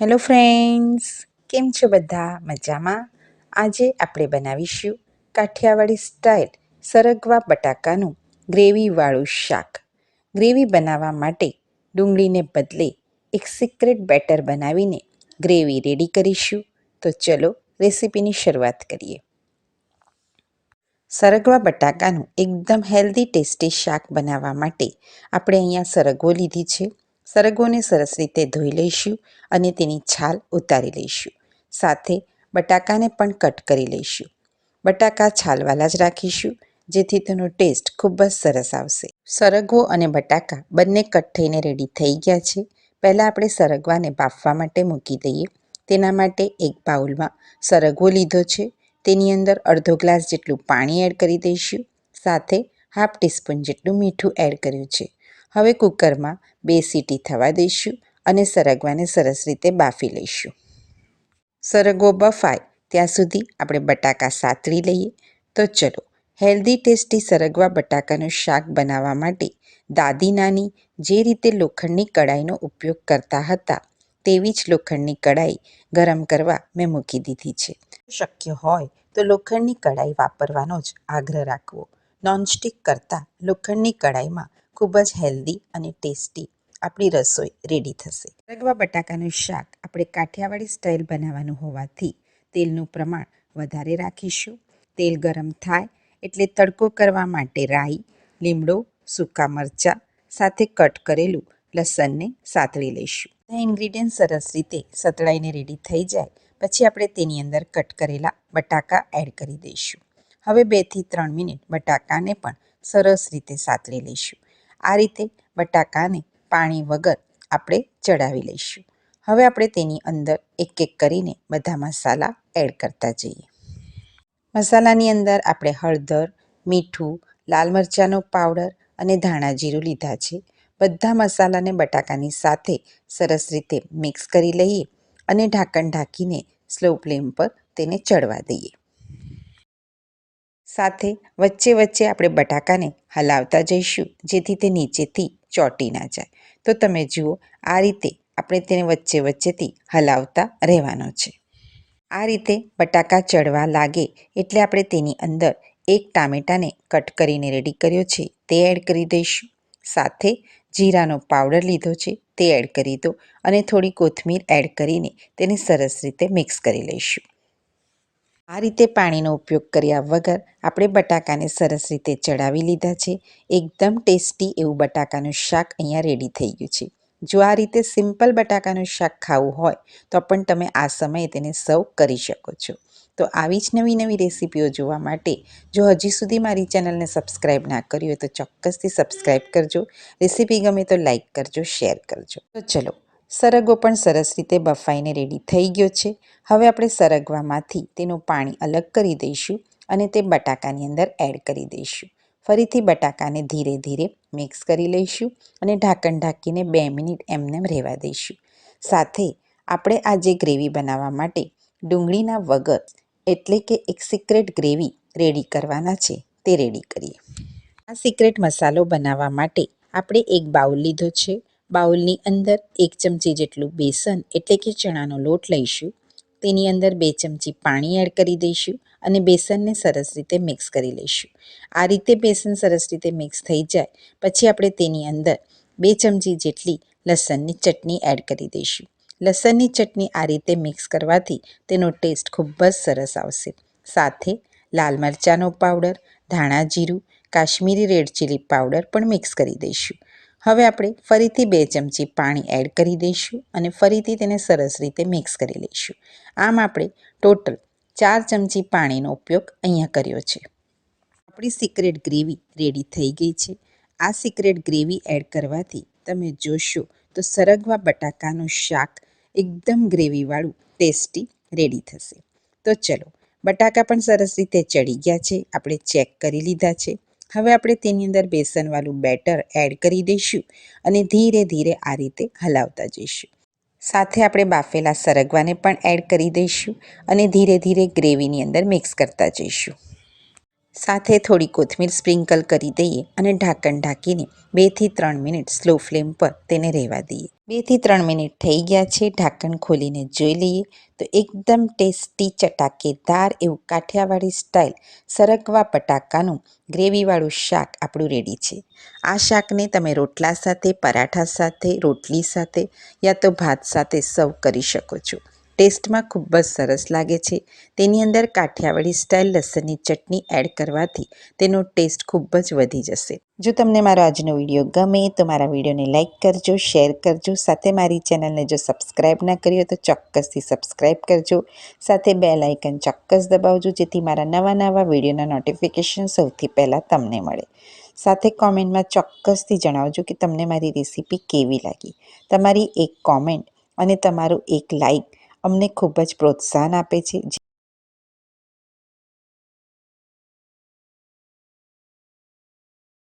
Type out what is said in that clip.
Hello friends કેમ છો બધા? મજામાં? આજે આપણે બનાવીશું કાઠિયાવાડી સ્ટાઇલ સરગવા બટાકાનું ગ્રેવીવાળું શાક. ગ્રેવી બનાવવા માટે ડુંગળીને બદલે એક સિક્રેટ બેટર બનાવીને ગ્રેવી રેડી કરીશું. તો ચલો રેસીપીની શરૂઆત કરીએ. સરગવા બટાકાનું એકદમ હેલ્ધી ટેસ્ટી શાક બનાવવા માટે આપણે અહીંયા સરગવો લીધી છે. સરગવોને સરસ રીતે ધોઈ લઈશું અને તેની છાલ ઉતારી લઈશું. સાથે બટાકાને પણ કટ કરી લઈશું. બટાકા છાલવાલા જ રાખીશું, જેથી તેનો ટેસ્ટ ખૂબ જ સરસ આવશે. સરગવો અને બટાકા બંને કટ થઈને રેડી થઈ ગયા છે. પહેલાં આપણે સરગવાને બાફવા માટે મૂકી દઈએ. તેના માટે એક બાઉલમાં સરગવો લીધો છે. તેની અંદર અડધો ગ્લાસ જેટલું પાણી એડ કરી દઈશું. સાથે હાફ ટીસ્પૂન જેટલું મીઠું એડ કર્યું છે. હવે કુકરમાં બે સીટી થવા દઈશું અને સરગવાને સરસ રીતે બાફી લઈશું. સરગવો બફાય ત્યાં સુધી આપણે બટાકા સાતળી લઈએ. તો ચલો, હેલ્ધી ટેસ્ટી સરગવા બટાકાનું શાક બનાવવા માટે દાદી નાની જે રીતે લોખંડની કડાઈનો ઉપયોગ કરતા હતા તેવી જ લોખંડની કડાઈ ગરમ કરવા મેં મૂકી દીધી છે. શક્ય હોય તો લોખંડની કડાઈ વાપરવાનો જ આગ્રહ રાખવો. નોનસ્ટિક કરતાં લોખંડની કડાઈમાં ખૂબ જ હેલ્ધી અને ટેસ્ટી આપણી રસોઈ રેડી થશે. રગવા બટાકાનું શાક આપણે કાઠિયાવાડી સ્ટાઇલ બનાવવાનું હોવાથી તેલનું પ્રમાણ વધારે રાખીશું. તેલ ગરમ થાય એટલે તડકો કરવા માટે રાઈ, લીમડો, સૂકા મરચાં સાથે કટ કરેલું લસણને સાતળી લઈશું. આ ઇન્ગ્રીડિયન્ટ સરસ રીતે સતળાઈને રેડી થઈ જાય. પછી આપણે તેની અંદર કટ કરેલા બટાકા એડ કરી દઈશું. હવે બેથી ત્રણ મિનિટ બટાકાને પણ સરસ રીતે સાતળી લઈશું. આ રીતે બટાકાને પાણી વગર આપણે ચડાવી લઈશું. હવે આપણે તેની અંદર એક એક કરીને બધા મસાલા એડ કરતા જઈએ. મસાલાની અંદર આપણે હળદર, મીઠું, લાલ મરચાંનો પાવડર અને ધાણા જીરું લીધા છે. બધા મસાલાને બટાકાની સાથે સરસ રીતે મિક્સ કરી લઈએ અને ઢાંકણ ઢાંકીને સ્લો ફ્લેમ પર તેને ચડવા દઈએ. સાથે વચ્ચે વચ્ચે આપણે બટાકાને હલાવતા જઈશું, જેથી તે નીચેથી ચોંટી ના જાય. તો તમે જુઓ, આ રીતે આપણે તેને વચ્ચે વચ્ચેથી હલાવતા રહેવાનો છે. આ રીતે બટાકા ચડવા લાગે એટલે આપણે તેની અંદર એક ટામેટાને કટ કરીને રેડી કર્યો છે, તે એડ કરી દઈશું. સાથે જીરાનો પાવડર લીધો છે, તે એડ કરી દો અને થોડી કોથમીર એડ કરીને તેને સરસ રીતે મિક્સ કરી લઈશું. આ રીતે પાણીનો ઉપયોગ કર્યા વગર આપણે બટાકાને સરસ રીતે ચડાવી લીધા છે. એકદમ ટેસ્ટી એવું બટાકાનું શાક અહીંયા રેડી થઈ ગયું છે. જો આ રીતે સિમ્પલ બટાકાનું શાક ખાવું હોય, તો પણ તમે આ સમયે તેને સર્વ કરી શકો છો. તો આવી જ નવી નવી રેસીપીઓ જોવા માટે, જો હજી સુધી મારી ચેનલને સબસ્ક્રાઈબ ના કરી હોય તો ચોક્કસથી સબસ્ક્રાઈબ કરજો. રેસીપી ગમે તો લાઇક કરજો શેર કરજો. તો ચલો સરગવો પણ સરસ રીતે બફાઈને રેડી થઈ ગયો છે. હવે આપણે સરગવામાંથી તેનું પાણી અલગ કરી દઈશું અને તે બટાકાની અંદર એડ કરી દઈશું. ફરીથી બટાકાને ધીરે ધીરે મિક્સ કરી લઈશું અને ઢાંકણ ઢાંકીને બે મિનિટ એમને રહેવા દઈશું. સાથે આપણે આજે ગ્રેવી બનાવવા માટે ડુંગળીના વગર એટલે કે એક સિક્રેટ ગ્રેવી રેડી કરવાના છે તે રેડી કરીએ. આ સિક્રેટ મસાલો બનાવવા માટે આપણે એક બાઉલ લીધો છે. બાઉલની અંદર એક ચમચી જેટલું બેસન એટલે કે ચણાનો લોટ લઈશું. તેની અંદર બે ચમચી પાણી એડ કરી દઈશું અને બેસનને સરસ રીતે મિક્સ કરી લઈશું. આ રીતે બેસન સરસ રીતે મિક્સ થઈ જાય, પછી આપણે તેની અંદર બે ચમચી જેટલી લસણની ચટણી એડ કરી દઈશું. લસણની ચટણી આ રીતે મિક્સ કરવાથી તેનો ટેસ્ટ ખૂબ જ સરસ આવશે. સાથે લાલ મરચાંનો પાવડર, ધાણા જીરું, કાશ્મીરી રેડ ચીલી પાવડર પણ મિક્સ કરી દઈશું. હવે આપણે ફરીથી બે ચમચી પાણી એડ કરી દઈશું અને ફરીથી તેને સરસ રીતે મિક્સ કરી લઈશું. આમ આપણે ટોટલ ચાર ચમચી પાણીનો ઉપયોગ અહીંયા કર્યો છે. આપણી સિક્રેટ ગ્રેવી રેડી થઈ ગઈ છે. આ સિક્રેટ ગ્રેવી એડ કરવાથી તમે જોશો તો સરગવા બટાકાનું શાક એકદમ ગ્રેવીવાળું, ટેસ્ટી રેડી થશે. તો ચલો, બટાકા પણ સરસ રીતે ચડી ગયા છે. આપણે ચેક કરી લીધા છે. હવે આપણે તેની અંદર બેસનવાળું બેટર એડ કરી દઈશું અને ધીરે ધીરે આ રીતે હલાવતા જઈશું. સાથે આપણે બાફેલા સરગવાને પણ એડ કરી દઈશું અને ધીરે ધીરે ગ્રેવીની અંદર મિક્સ કરતા જઈશું. સાથે થોડી કોથમીર સ્પ્રિંકલ કરી દઈએ અને ઢાંકણ ઢાંકીને બેથી ત્રણ મિનિટ સ્લો ફ્લેમ પર તેને રહેવા દઈએ. બેથી ત્રણ મિનિટ થઈ ગયા છે, ઢાંકણ ખોલીને જોઈ લઈએ તો એકદમ ટેસ્ટી ચટાકેદાર એવું કાઠિયાવાડી સ્ટાઇલ સરગવા બટાકાનું ગ્રેવીવાળું શાક આપણું રેડી છે. આ શાકને તમે રોટલા સાથે, પરાઠા સાથે, રોટલી સાથે યા તો ભાત સાથે સર્વ કરી શકો છો. ટેસ્ટમાં ખૂબ જ સરસ લાગે છે. તેની અંદર કાઠિયાવાડી સ્ટાઇલ લસણની ચટણી એડ કરવાથી તેનો ટેસ્ટ ખૂબ જ વધી જશે. જો તમને મારો આજનો વીડિયો ગમે તો મારા વિડીયોને લાઇક કરજો, શેર કરજો, સાથે મારી ચેનલને જો સબસ્ક્રાઈબ ના કરી તો ચોક્કસથી સબસ્ક્રાઈબ કરજો. સાથે બે લાઇકન ચોક્કસ દબાવજો, જેથી મારા નવા નવા વિડીયોના નોટિફિકેશન સૌથી પહેલાં તમને મળે. સાથે કોમેન્ટમાં ચોક્કસથી જણાવજો કે તમને મારી રેસીપી કેવી લાગી. તમારી એક કોમેન્ટ અને તમારું એક લાઈક અમને ખૂબ જ પ્રોત્સાહન આપે છે.